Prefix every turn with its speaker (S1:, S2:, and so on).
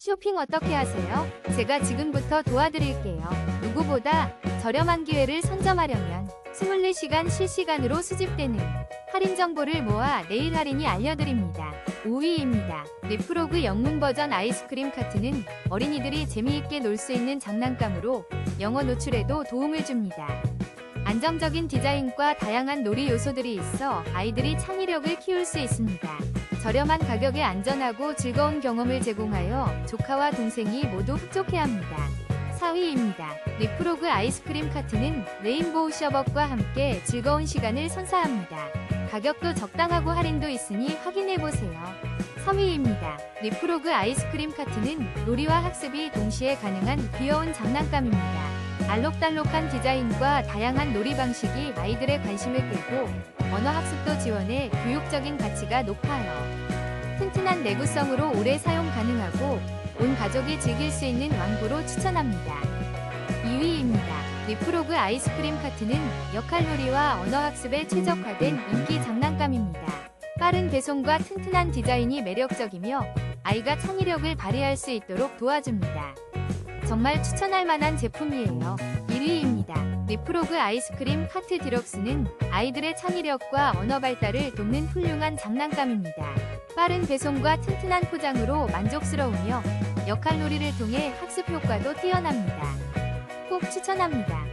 S1: 쇼핑 어떻게 하세요? 제가 지금부터 도와드릴게요. 누구보다 저렴한 기회를 선점하려면 24시간 실시간으로 수집되는 할인 정보를 모아 내일 할인이 알려드립니다. 5위입니다. 넷프로그 영문 버전 아이스크림 카트는 어린이들이 재미있게 놀 수 있는 장난감으로 영어 노출에도 도움을 줍니다. 안정적인 디자인과 다양한 놀이 요소들이 있어 아이들이 창의력을 키울 수 있습니다. 저렴한 가격에 안전하고 즐거운 경험을 제공하여 조카와 동생이 모두 흡족해합니다. 4위입니다. 리프로그 아이스크림 카트는 레인보우 셔벗과 함께 즐거운 시간을 선사합니다. 가격도 적당하고 할인도 있으니 확인해보세요. 3위입니다. 리프로그 아이스크림 카트는 놀이와 학습이 동시에 가능한 귀여운 장난감입니다. 알록달록한 디자인과 다양한 놀이 방식이 아이들의 관심을 끌고 언어 학습도 지원해 교육적인 가치가 높아요. 튼튼한 내구성으로 오래 사용 가능하고 온 가족이 즐길 수 있는 왕구로 추천합니다. 2위입니다. 리프로그 아이스크림 카트는 역할놀이와 언어 학습에 최적화된 인기 장난감입니다. 빠른 배송과 튼튼한 디자인이 매력적이며 아이가 창의력을 발휘할 수 있도록 도와줍니다. 정말 추천할 만한 제품이에요. 1위입니다. 리프로그 아이스크림 카트 디럭스는 아이들의 창의력과 언어 발달을 돕는 훌륭한 장난감입니다. 빠른 배송과 튼튼한 포장으로 만족스러우며 역할놀이를 통해 학습 효과도 뛰어납니다. 꼭 추천합니다.